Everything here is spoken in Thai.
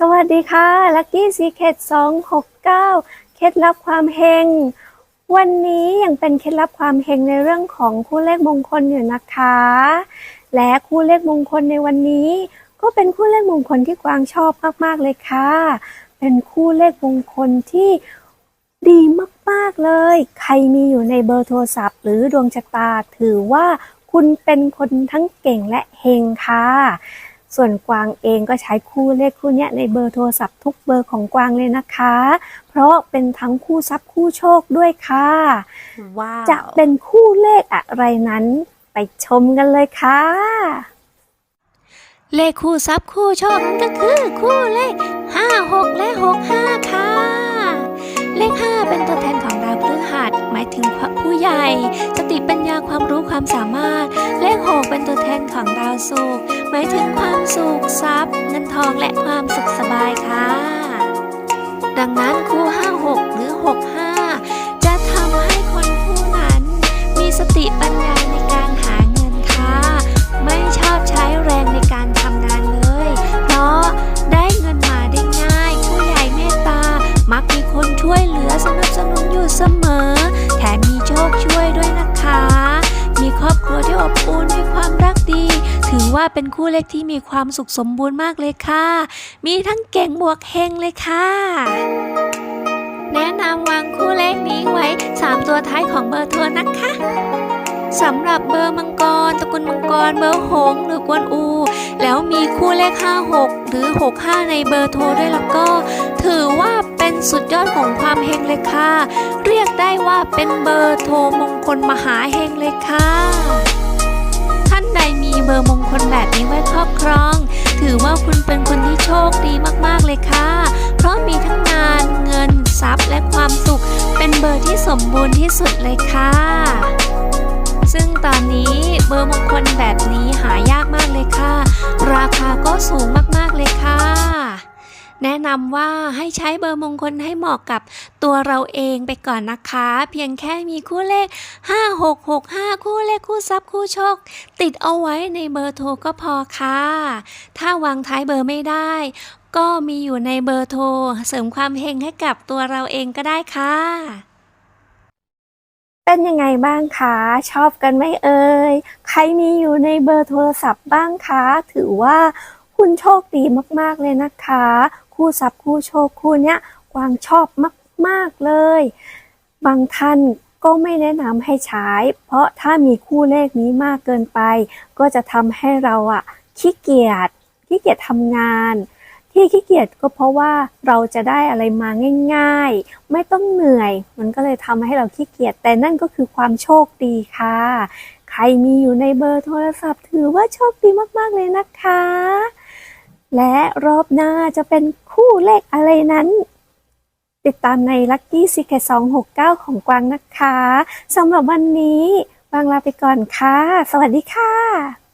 สวัสดีค่ะลัคกี้ซีเคทสองหกเก้าเคล็ดลับความเฮง วันนี้ยังเป็นเคล็ดลับความเฮงในเรื่องของคู่เลขมงคลอยู่นะคะ และคู่เลขมงคลในวันนี้ ก็เป็นคู่เลขมงคลที่กวางชอบมากๆเลยค่ะ เป็นคู่เลขมงคลที่ดีมากๆเลย ใครมีอยู่ในเบอร์โทรศัพท์ หรือดวงชะตาถือว่าคุณเป็นคนทั้งเก่งและเฮงค่ะ ส่วนกวางเองก็ใช้คู่เลขคู่เนี้ยในเบอร์โทรศัพท์ทุกเบอร์ของกวางเลยนะคะ เพราะเป็นทั้งคู่ทรัพย์คู่โชคด้วยค่ะว้าวจะเป็นคู่เลขอะไรนั้น ไปชมกันเลยค่ะ เลขคู่ทรัพย์คู่โชคนั่นก็คือคู่เลข 5 6 และ 6 5 ค่ะ เลข 5 เป็นตัวแทนของดาวพฤหัสหมายถึงผู้ใหญ่ สติปัญญาความรู้ความสามารถ เลข 6 เป็นตัวแทนของดาวศุกร์หมายถึงความ สุขทรัพย์ เงินทองและความสุขสบายค่ะ ดังนั้นคู่ 5 6 หรือ 6 5 จะทำให้คนคู่นั้น มีสติปัญญาในการหาเงินค่ะ ไม่ชอบใช้แรงในการทำงานเลย เพราะได้เงินมาได้ง่าย ผู้ใหญ่เมตตา มักมีคนช่วยเหลือสนับสนุนอยู่เสมอ แถมมีโชคช่วยด้วยนะคะ มีครอบครัวที่อบอุ่นมี ว่าเป็นคู่เลขที่มีความสุขสมบูรณ์มากเลยค่ะ มีทั้งเก่งบวกเฮงเลยค่ะแนะนำวางคู่เลขนี้ไว้ 3 ตัวท้ายของเบอร์โทรนะคะสำหรับเบอร์มังกรตระกูลมังกรเบอร์หงหรือกวนอู แล้วมีคู่เลข 56 หรือ 65 ในเบอร์โทรด้วยแล้วก็ ถือว่าเป็นสุดยอดของความเฮงเลยค่ะ เรียกได้ว่าเป็นเบอร์โทรมงคลมหาเฮงเลยค่ะ ใดมีเบอร์มงคลแบบนี้ไว้ครอบครอง ถือว่าคุณเป็นคนที่โชคดีมากๆเลยค่ะ เพราะมีทั้งงานเงินทรัพย์และความสุข เป็นเบอร์ที่สมบูรณ์ที่สุดเลยค่ะ ซึ่งตอนนี้เบอร์มงคลแบบนี้หายากมากเลยค่ะ ราคาก็สูงมากๆเลยค่ะ แนะนำว่าให้ใช้เบอร์มงคลให้เหมาะกับตัวเราเองไปก่อนนะคะ เพียงแค่มีคู่เลข 5665 คู่เลขคู่ทรัพย์คู่โชค ติดเอาไว้ในเบอร์โทรก็พอค่ะ ถ้าวางท้ายเบอร์ไม่ได้ ก็มีอยู่ในเบอร์โทร เสริมความเฮงให้กับตัวเราเองก็ได้ค่ะ เป็นยังไงบ้างคะ ชอบกันไหมเอ่ย ใครมีอยู่ในเบอร์โทรศัพท์บ้างคะ ถือว่า คุณโชคดีมากๆเลยนะคะ คู่ทรัพย์คู่โชคคู่เนี้ยกวางชอบมากๆเลย บางท่านก็ไม่แนะนำให้ใช้ เพราะถ้ามีคู่เลขนี้มากเกินไป ก็จะทำให้เราอะขี้เกียจขี้เกียจทำงาน ที่ขี้เกียจก็เพราะว่าเราจะได้อะไรมาง่าย ๆ ไม่ต้องเหนื่อย มันก็เลยทำให้เราขี้เกียจแต่นั่นก็คือความโชคดีค่ะ ใครมีอยู่ในเบอร์โทรศัพท์ถือว่าโชคดีมากๆเลยนะคะ และรอบหน้าจะเป็นคู่เลขอะไรนั้น ติดตามใน Lucky Secret 269 ของกวางนะคะสำหรับวันนี้กวางลาไปก่อนค่ะ สวัสดีค่ะ